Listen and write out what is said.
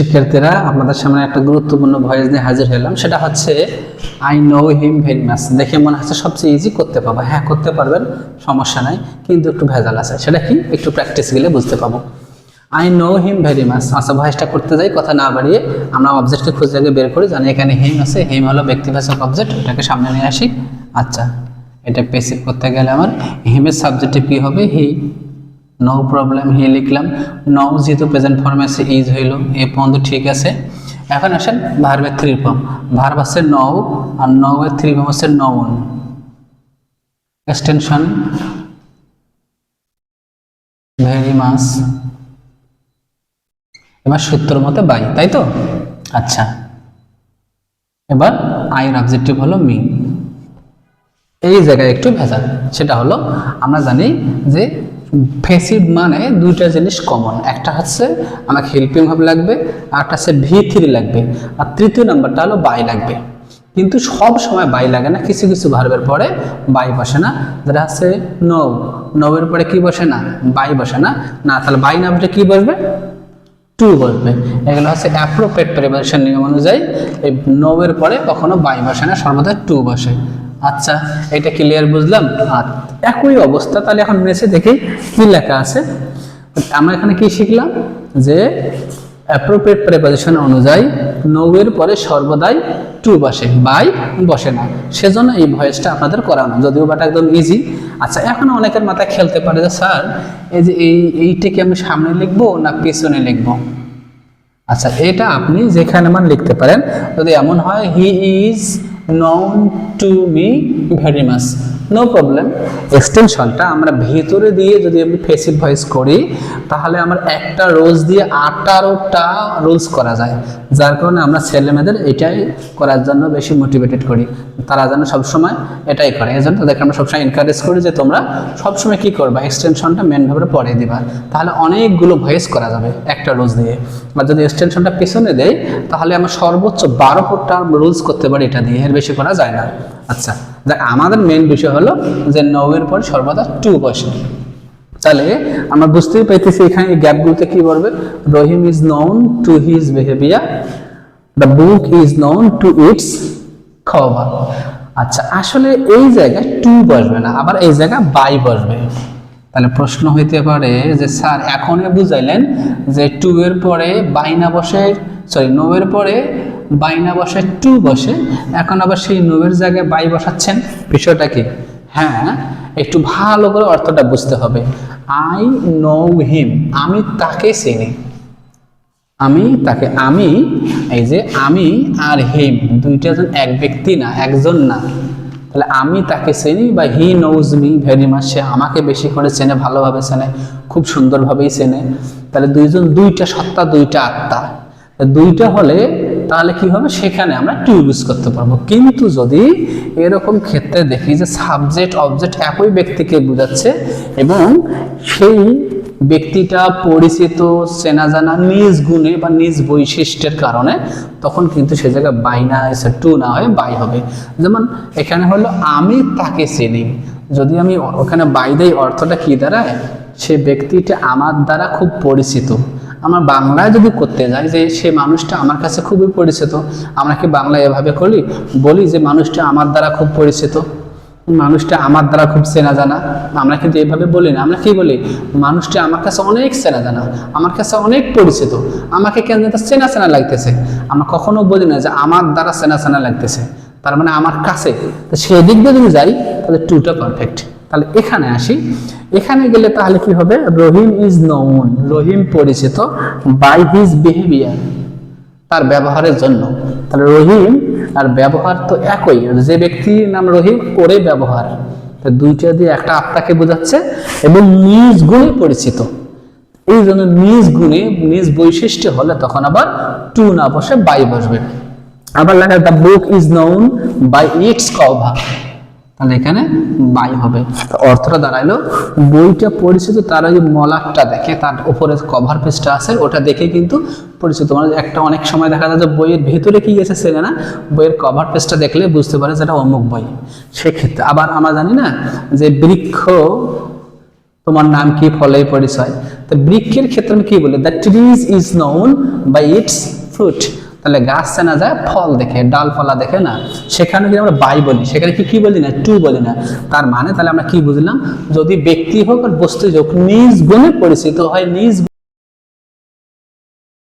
শিক্ষার্থীরা, আপনাদের সামনে একটা গুরুত্বপূর্ণ ভয়েস নিয়ে হাজির হলাম। সেটা হচ্ছে I know him very much দেখে মনে হচ্ছে সবচেয়ে ইজি করতে পারব। হ্যাঁ করতে পারবেন, সমস্যা নাই, কিন্তু একটু ভেজাল আছে। সেটা কি? একটু প্র্যাকটিস গেলে বুঝতে পাবো I know him very much আচ্ছা ভয়েসটা করতে যাই, কথা না বাড়িয়ে আমরা অবজেক্টকে খুঁজে আগে বের করি, জানি এখানে হিম আছে। হিম হলো ব্যক্তিবাচক অবজেক্ট এটাকে সামনে নিয়ে আসি। আচ্ছা এটা পেসিভ করতে গেলে আমার হিমের সাবজেক্টে কি হবে? হি নো প্রবলেম হি লিখলাম। নও যেহেতু প্রেজেন্ট ফর্মে আছে ইজ হইল এ পর্যন্ত ঠিক আছে। এখন আসেন ভার্বের থ্রি ফর্ম ভার্ব আছে নও আর নও এর থ্রি ফর্ম আছে নউন এক্সটেনশন ভেরি মাস এবার সূত্র মতে বাই তাই তো? আচ্ছা। এবার আইয়ের অবজেক্টিভ হলো মি এই জায়গায় একটু ভেজাল, সেটা হলো আমরা জানি যে ফেসিভ মানে দুইটা জিনিস কমন একটা হচ্ছে আমাকে হেল্পিং ভাবে লাগবে, আর একটা হচ্ছে ভি থ্রি লাগবে। আর তৃতীয় নাম্বারটা হলো বাই লাগবে। কিন্তু সব সময় বাই লাগে না, কিছু কিছু ভার্বের পরে বাই বসে না। যেটা হচ্ছে নৌ নৌয়ের পরে কি বসে না? বাই বসে না। না, তাহলে বাই নামটা কি বসবে? টু বসবে। এগুলো হচ্ছে অ্যাপ্রোপ্রিয়েট প্রিপারেশন নিয়ম অনুযায়ী। এই নোয়ের পরে কখনো বাই বসে না, সর্বদা টু বসে। আচ্ছা এটা ক্লিয়ার বুঝলাম। একই অবস্থা, তাহলে এখন মেসে দেখি কি লেখা আছে। আমরা এখানে কি শিখলাম? যে অ্যাপ্রোপ্রিয়েট প্রিপারেশন অনুযায়ী নৌয়ের পরে সর্বদাই টু বসে, বাই বসে না। সেজন্য এই ভয়েসটা আপনাদের করানো যদিও বাটা একদম ইজি আচ্ছা এখন অনেকের মাথায় খেলতে পারে যে, স্যার, এই যে এই এইটাকে আমি সামনে লিখব না পেছনে লিখব? আচ্ছা এটা আপনি যেখানে মান লিখতে পারেন, যদি এমন হয় he is known to me very much no problem এক্সটেনশনটা আমরা ভেতরে দিয়ে যদি আমি ফেসিভ ভয়েস করি, তাহলে আমার একটা রোজ দিয়ে আঠারোটা রোলস করা যায়। যার কারণে আমরা ছেলেমেয়েদের এটাই করার জন্য বেশি মোটিভেটেড করি। তারা যেন সবসময় এটাই করে। এই জন্য তাদেরকে আমরা সবসময় এনকারেজ করি যে তোমরা সবসময় কী করবা? এক্সটেনশনটা মেন ভাবে পরে দিবা। তাহলে অনেকগুলো ভয়েস করা যাবে একটা রোজ দিয়ে। আর যদি এক্সটেনশনটা পেছনে দেয় তাহলে আমরা সর্বোচ্চ বারো ফুটটা রুলস করতে পারি এটা দিয়ে। এর বেশি করা যায় না। আচ্ছা দেখ, আমাদের মেন বিষয় হলো যে নৌয়ের পর সর্বদা টু বসে তাহলে আমরা বুঝতেই পাইতেছি এখানে এই গ্যাপগুলোতে কি বলবে? Rahim is known to his behaviour the book is known to its খাওয়া আচ্ছা আসলে এই জায়গায় টু বসবে না, আবার এই জায়গায় বাই বসবে। তাহলে প্রশ্ন হইতে পারে যে, স্যার, এখনই বুঝাইলেন যে টু এর পরে বাই না বসে সরি নো এর পরে বাইনা বসে টু বসে, এখন আবার সেই নোয়ের জায়গায় বাই বসাচ্ছেন। বিষয়টা কি? হ্যাঁ একটু ভালো করে অর্থটা বুঝতে হবে। আই নো হিম আমি তাকে চিনি। আমি তাকে, আমি, এই যে আমি আর হিম দুইটা জন এক ব্যক্তি না, একজন না। তাহলে আমি তাকে চিনি বা he knows me very much সে আমাকে বেশি করে চেনে, ভালোভাবে চেনে, খুব সুন্দরভাবেই চেনে। তাহলে দুইজন, দুইটা সত্তা, দুইটা আত্মা। দুইটা হলে তাহলে কি হবে? সেখানে আমরা টু ইউজ করতে পারব। কিন্তু যদি এরকম ক্ষেত্রে দেখি যে সাবজেক্ট অবজেক্ট একই ব্যক্তিকে বোঝাচ্ছে এবং সেই ব্যক্তিটা পরিচিত, চেনা জানা, নিজ গুণে বা নিজ বৈশিষ্ট্যের কারণে তখন কিন্তু সে জায়গায় বাই না হয়েছে টু না হয়ে বাই হবে। যেমন এখানে হলো, আমি তাকে চিনি। যদি আমি ওখানে বাই দেই অর্থটা কি দাঁড়ায়? সে ব্যক্তিটা আমার দ্বারা খুব পরিচিত। আমার বাংলায় যদি করতে যাই যে সে মানুষটা আমার কাছে খুবই পরিচিত, আমরা কি বাংলায় এভাবে করি? বলি যে মানুষটা আমার দ্বারা খুব পরিচিত, মানুষটা আমার দ্বারা খুব চেনা জানা আমরা কিন্তু এইভাবে বলি না। আমরা কি বলি? মানুষটা আমার কাছে অনেক চেনা জানা আমার কাছে অনেক পরিচিত। আমাকে কেন যেন চেনা চেনা লাগতেছে। আমরা কখনো বলি না যে আমার দ্বারা চেনা চেনা লাগতেছে। তার মানে আমার কাছে। তো সেদিক দিয়ে যদি যাই, তাহলে টুটা পারফেক্ট তাহলে এখানে আসি। এখানে গেলে তাহলে কি হবে? রহিম ইজ নোন রহিম পরিচিত বাই হিজ বিহেভিয়ার তার ব্যবহারের জন্য। তাহলে রহিম আর ব্যবহার তো একই। যে ব্যক্তির নাম রহিম ওরে ব্যবহার। দুইটা দিয়ে একটা আত্মাকে বোঝাচ্ছে এবং নিজ গুণে পরিচিত। এই জন্য নিজ গুণে, নিজ বৈশিষ্ট্য হলে তখন আবার টু না বসে বাই বসবে। আবার লেখা the book is known by its cover তাহলে এখানে বাই হবে। অর্থটা দাঁড়াইলো, বইটা পরিচিত তার ওই মলাটটা দেখে, তার উপরে কভার পেজটা আছে, ওটা দেখে কিন্তু পরিচিত। মানে একটা অনেক সময় দেখা যায় যে বইয়ের ভেতরে কি গেছে সেটা না, বইয়ের কভার পেজটা দেখলে বুঝতে পারে যে এটা অমুক বই। সেক্ষেত্রে আবার আমরা জানি না যে বৃক্ষ, তোমার নাম কি ফলে পরিচয়, তো বৃক্ষের ক্ষেত্রে আমি কি বলি? The trees is known by its fruit তাহলে গাছ চেনা যায়, ফল দেখে, ডালপালা দেখে না। সেখানে যদি আমরা বাই বলি, সেখানে কি কি বলি না, টু বলি না, তার মানে তাহলে আমরা কি বুঝলাম? যদি ব্যক্তি হোক আর বস্তু হোক, নিজ গুণে পরিচিত হয়, নিজ